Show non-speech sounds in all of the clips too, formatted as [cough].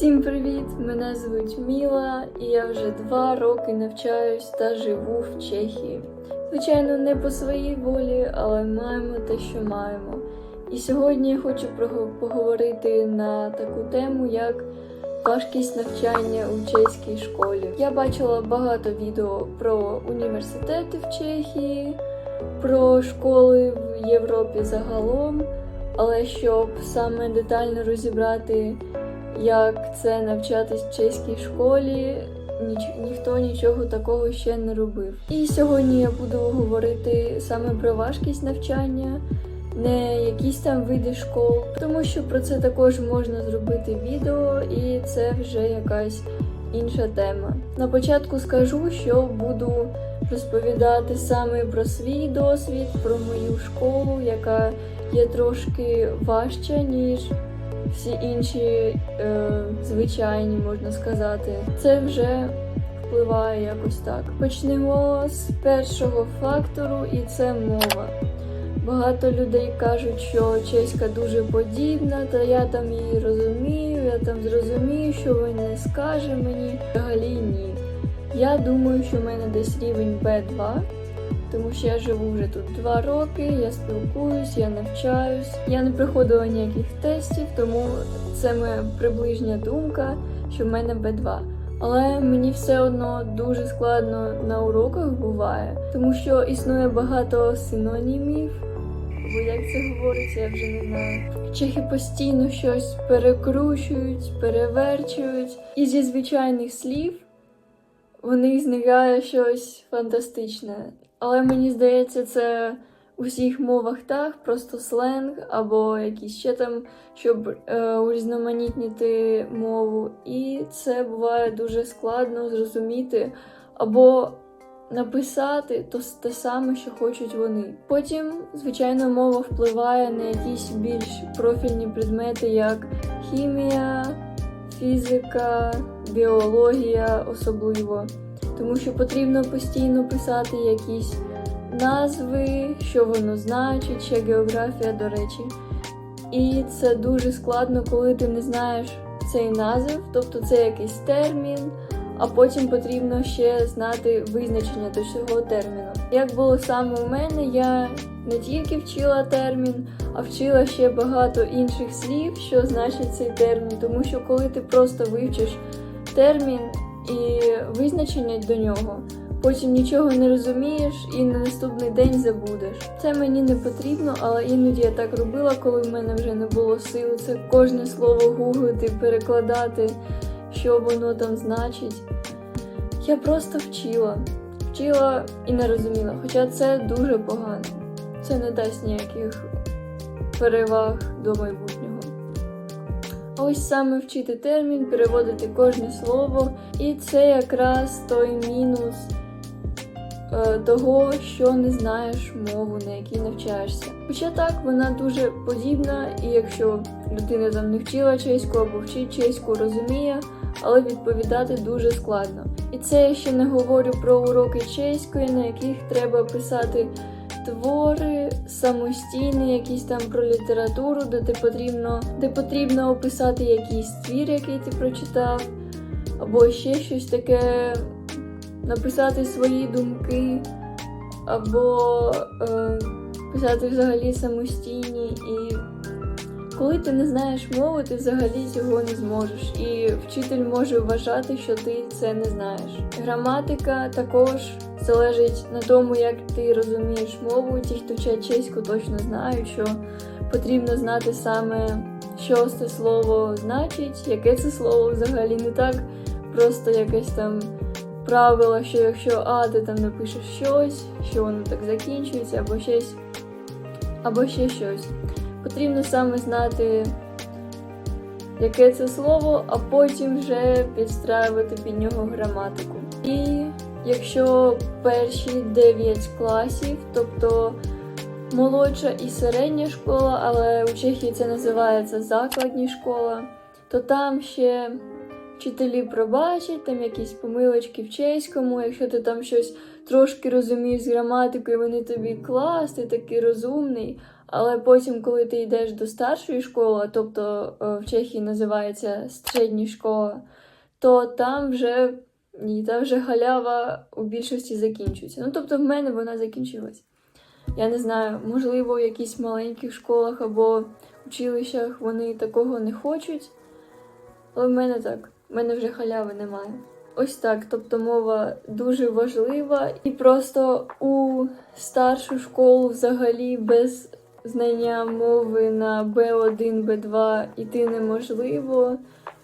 Всім привіт! Мене звуть Міла, і я вже два роки навчаюсь та живу в Чехії. Звичайно, не по своїй волі, але маємо те, що маємо. І сьогодні я хочу поговорити на таку тему, як важкість навчання у чеській школі. Я бачила багато відео про університети в Чехії, про школи в Європі загалом, але щоб саме детально розібрати як це навчатись в чеській школі. Ніч, ніхто нічого такого ще не робив. І сьогодні я буду говорити саме про важкість навчання, не якісь там види школ, тому що про це також можна зробити відео, і це вже якась інша тема. На початку скажу, що буду розповідати саме про свій досвід, про мою школу, яка є трошки важча, ніж всі інші е, звичайні, можна сказати. Це вже впливає якось так. Почнемо з першого фактору, і це мова. Багато людей кажуть, що чеська дуже подібна, та я там її розумію, я там зрозумію, що не скаже мені. Взагалі ні. Я думаю, що в мене десь рівень B2, тому що я живу вже тут два роки, я спілкуюсь, я навчаюсь. Я не проходила ніяких тестів, тому це моя приближня думка, що в мене Б2. Але мені все одно дуже складно на уроках буває, тому що існує багато синонімів. Бо як це говориться, я вже не знаю. Чехи постійно щось перекручують, переверчують, і зі звичайних слів у них зникає щось фантастичне. Але мені здається, це у всіх мовах так, просто сленг або якісь ще там, щоб е, урізноманітнити мову. І це буває дуже складно зрозуміти або написати то те саме, що хочуть вони. Потім, звичайно, мова впливає на якісь більш профільні предмети, як хімія, фізика, біологія особливо тому що потрібно постійно писати якісь назви, що воно значить, ще географія, до речі. І це дуже складно, коли ти не знаєш цей назив, тобто це якийсь термін, а потім потрібно ще знати визначення до цього терміну. Як було саме у мене, я не тільки вчила термін, а вчила ще багато інших слів, що значить цей термін, тому що коли ти просто вивчиш термін і визначення до нього. Потім нічого не розумієш і на наступний день забудеш. Це мені не потрібно, але іноді я так робила, коли в мене вже не було сил. Це кожне слово гуглити, перекладати, що воно там значить. Я просто вчила, вчила і не розуміла, хоча це дуже погано. Це не дасть ніяких переваг до майбутнього. Ось саме вчити термін, переводити кожне слово, і це якраз той мінус е, того, що не знаєш мову, на якій навчаєшся. Хоча так, вона дуже подібна, і якщо людина там не вчила чеську або вчить чеську, розуміє, але відповідати дуже складно. І це я ще не говорю про уроки чеської, на яких треба писати твори самостійні, якісь там про літературу, де ти потрібно, де потрібно описати якийсь твір, який ти прочитав, або ще щось таке, написати свої думки, або е, писати взагалі самостійні. І коли ти не знаєш мови, ти взагалі цього не зможеш. І вчитель може вважати, що ти це не знаєш. Граматика також залежить на тому, як ти розумієш мову. Ті, хто вчать чеську, точно знають, що потрібно знати саме, що це слово значить, яке це слово взагалі не так, просто якесь там правило, що якщо А, ти там напишеш щось, що воно так закінчується, або щось, або ще щось. Потрібно саме знати, яке це слово, а потім вже підстраювати під нього граматику. І якщо перші 9 класів, тобто молодша і середня школа, але у Чехії це називається закладні школа, то там ще вчителі пробачать, там якісь помилочки в чеському, якщо ти там щось трошки розумієш з граматикою, вони тобі клас, ти такий розумний. Але потім, коли ти йдеш до старшої школи, тобто е, в Чехії називається середня школа, то там вже ні, там вже халява у більшості закінчується. Ну тобто в мене вона закінчилась. Я не знаю, можливо, в якихось маленьких школах або училищах вони такого не хочуть. Але в мене так, в мене вже халяви немає. Ось так, тобто мова дуже важлива, і просто у старшу школу взагалі без знання мови на B1, B2 іти неможливо,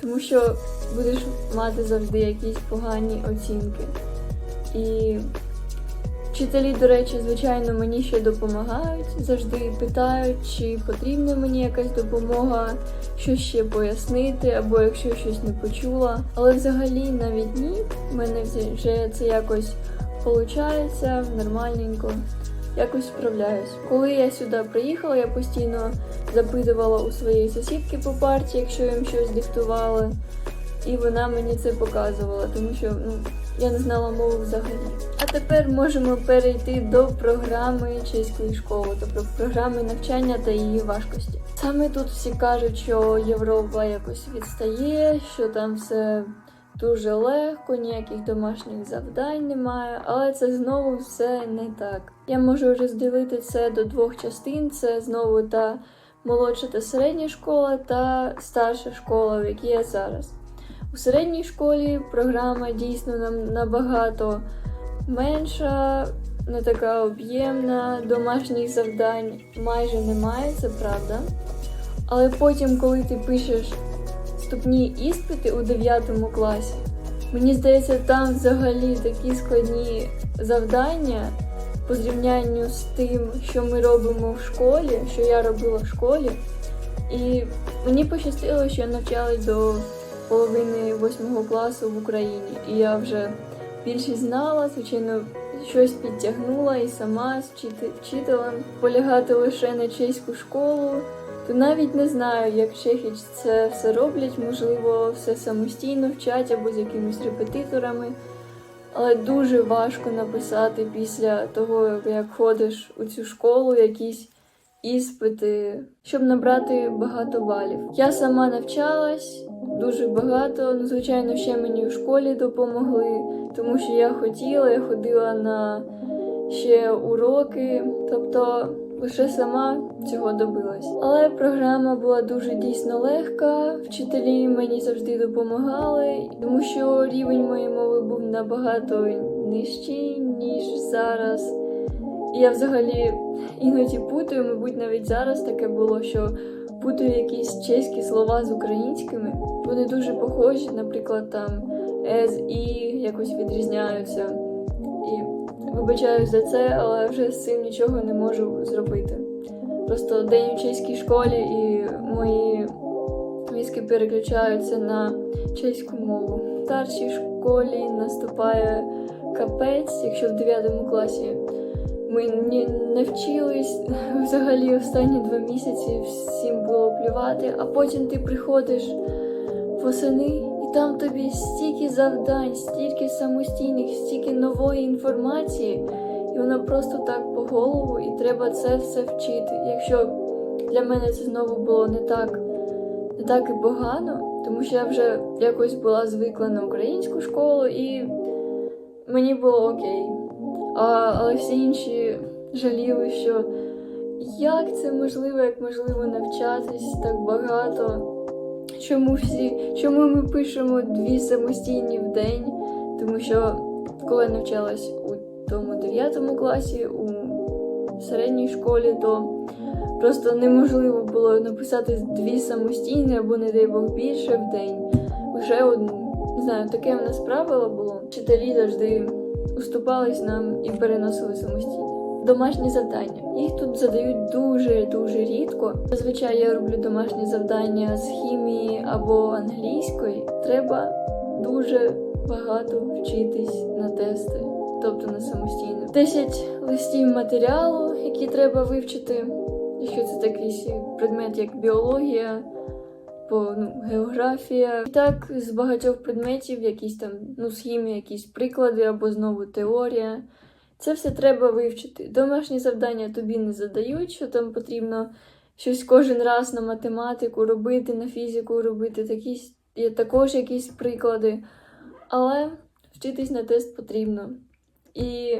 тому що будеш мати завжди якісь погані оцінки. І вчителі, до речі, звичайно, мені ще допомагають, завжди питають, чи потрібна мені якась допомога, що ще пояснити, або якщо щось не почула. Але взагалі навіть ні, в мене вже- це якось виходить нормальненько. Якось справляюсь. Коли я сюди приїхала, я постійно запитувала у своєї сусідки по парті, якщо їм щось диктували, і вона мені це показувала, тому що ну, я не знала мову взагалі. А тепер можемо перейти до програми чеської школи, тобто програми навчання та її важкості. Саме тут всі кажуть, що Європа якось відстає, що там все дуже легко, ніяких домашніх завдань немає, але це знову все не так. Я можу розділити це до двох частин: це знову та молодша та середня школа та старша школа, в якій я зараз. У середній школі програма дійсно нам набагато менша, не така об'ємна, домашніх завдань майже немає, це правда. Але потім, коли ти пишеш вступні іспити у 9 класі, мені здається, там взагалі такі складні завдання по зрівнянню з тим, що ми робимо в школі, що я робила в школі. І мені пощастило, що я навчалась до половини восьмого класу в Україні, і я вже більшість знала, звичайно, щось підтягнула і сама з вчителем полягати лише на чеську школу. То навіть не знаю, як чехи це все роблять, можливо, все самостійно вчать або з якимись репетиторами. Але дуже важко написати після того, як ходиш у цю школу, якісь іспити, щоб набрати багато балів. Я сама навчалась дуже багато. Ну, звичайно, ще мені у школі допомогли, тому що я хотіла, я ходила на ще уроки, тобто лише сама цього добилась. Але програма була дуже дійсно легка. Вчителі мені завжди допомагали, тому що рівень моєї мови був набагато нижчий, ніж зараз. І я взагалі іноді путаю, мабуть, навіть зараз таке було, що путаю якісь чеські слова з українськими. Вони дуже похожі, наприклад, там «ез» і якось відрізняються. І вибачаю за це, але вже з цим нічого не можу зробити. Просто день у чеській школі і мої мізки переключаються на чеську мову. В старшій школі наступає капець, якщо в 9 класі ми не вчились [laughs] взагалі останні два місяці всім було плювати, а потім ти приходиш восени, там тобі стільки завдань, стільки самостійних, стільки нової інформації, і воно просто так по голову, і треба це все вчити. Якщо для мене це знову було не так, не так і погано, тому що я вже якось була звикла на українську школу, і мені було окей. А, але всі інші жаліли, що як це можливо, як можливо навчатись так багато. Чому всі, чому ми пишемо дві самостійні в день? Тому що коли я навчалась у тому 9 класі, у середній школі, то просто неможливо було написати дві самостійні або, не дай Бог, більше в день. Лише одну. Не знаю, таке в нас правило було. Вчителі завжди уступались нам і переносили самостійно. Домашні завдання. Їх тут задають дуже-дуже рідко. Зазвичай я роблю домашні завдання з хімії або англійської. Треба дуже багато вчитись на тести, тобто на самостійно. 10 листів матеріалу, які треба вивчити, якщо це такий предмет, як біологія. По ну, географія. І так з багатьох предметів, якісь там, ну, з хімії, якісь приклади, або знову теорія. Це все треба вивчити. Домашні завдання тобі не задають, що там потрібно щось кожен раз на математику робити, на фізику робити, такі, є також якісь приклади. Але вчитись на тест потрібно. І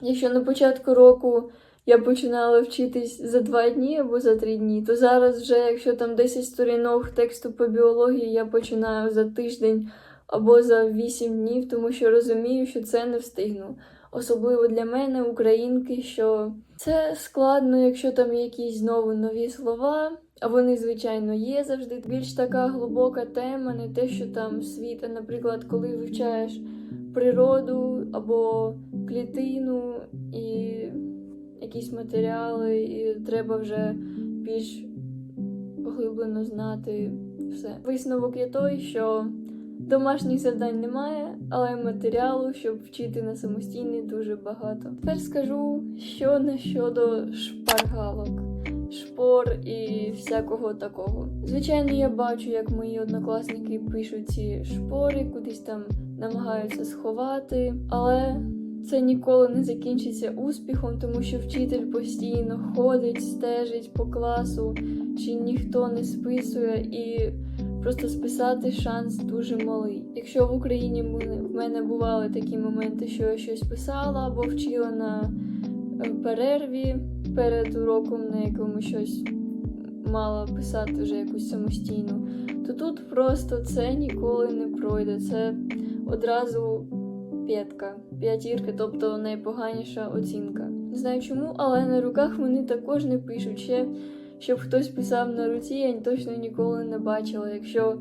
якщо на початку року я починала вчитись за два дні або за три дні, то зараз вже, якщо там 10 сторінок тексту по біології, я починаю за тиждень або за 8 днів, тому що розумію, що це не встигну. Особливо для мене, українки, що це складно, якщо там якісь знову нові слова, а вони, звичайно, є завжди. Більш така глибока тема, не те, що там світ, а, наприклад, коли вивчаєш природу або клітину і якісь матеріали, і треба вже більш поглиблено знати все. Висновок є той, що домашніх завдань немає, але матеріалу, щоб вчити на самостійний, дуже багато. Тепер скажу, що на щодо шпаргалок. Шпор і всякого такого. Звичайно, я бачу, як мої однокласники пишуть ці шпори, кудись там намагаються сховати, але це ніколи не закінчиться успіхом, тому що вчитель постійно ходить, стежить по класу, чи ніхто не списує, і просто списати шанс дуже малий. Якщо в Україні в мене бували такі моменти, що я щось писала або вчила на е, перерві перед уроком, на якому щось мала писати вже якусь самостійну, то тут просто це ніколи не пройде. Це одразу п'ятка, п'ятірка, тобто найпоганіша оцінка. Не знаю чому, але на руках вони також не пишуть. Ще щоб хтось писав на руці, я точно ніколи не бачила. Якщо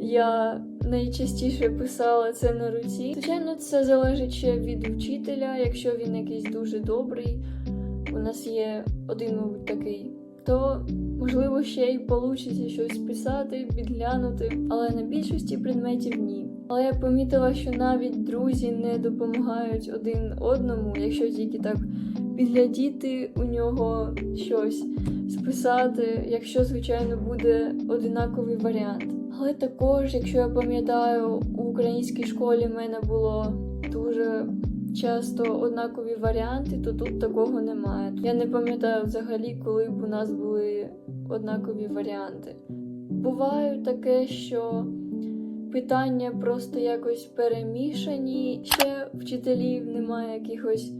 я найчастіше писала це на руці. Звичайно, це залежить ще від вчителя, якщо він якийсь дуже добрий. У нас є один, мабуть, такий, то можливо ще й получиться щось писати, підглянути, але на більшості предметів ні. Але я помітила, що навіть друзі не допомагають один одному, якщо тільки так підглядіти у нього щось, списати, якщо, звичайно, буде одинаковий варіант. Але також, якщо я пам'ятаю, у українській школі в мене було дуже часто однакові варіанти, то тут такого немає. Я не пам'ятаю взагалі, коли б у нас були однакові варіанти. Буває таке, що питання просто якось перемішані. Ще вчителів немає якихось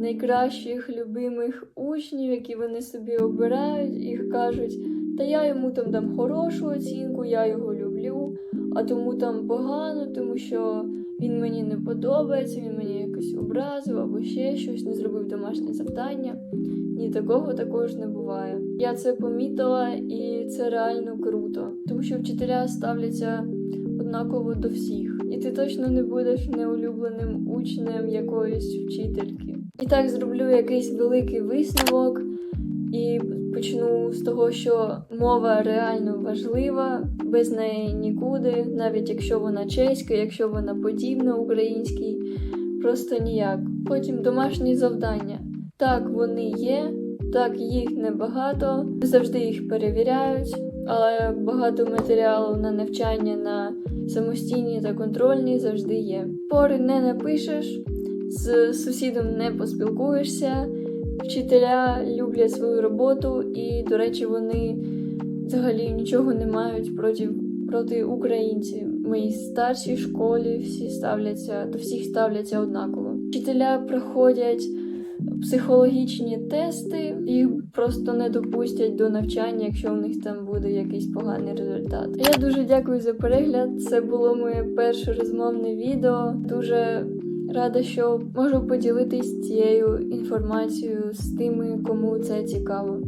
найкращих любимих учнів, які вони собі обирають, і кажуть, та я йому там дам хорошу оцінку, я його люблю, а тому там погано, тому що він мені не подобається, він мені якось образив або ще щось, не зробив домашнє завдання. Ні, такого також не буває. Я це помітила, і це реально круто, тому що вчителя ставляться однаково до всіх, і ти точно не будеш неулюбленим учнем якоїсь вчительки. І так зроблю якийсь великий висновок і почну з того, що мова реально важлива, без неї нікуди, навіть якщо вона чеська, якщо вона подібна українській, просто ніяк. Потім домашні завдання. Так, вони є, так, їх небагато, завжди їх перевіряють, але багато матеріалу на навчання на самостійні та контрольні завжди є. Пори не напишеш, з сусідом не поспілкуєшся. Вчителя люблять свою роботу, і, до речі, вони взагалі нічого не мають проти, проти українців. В моїй старшій школі всі ставляться, до всіх ставляться однаково. Вчителя проходять психологічні тести, їх просто не допустять до навчання, якщо у них там буде якийсь поганий результат. Я дуже дякую за перегляд. Це було моє перше розмовне відео. Дуже рада, що можу поділитись цією інформацією з тими, кому це цікаво.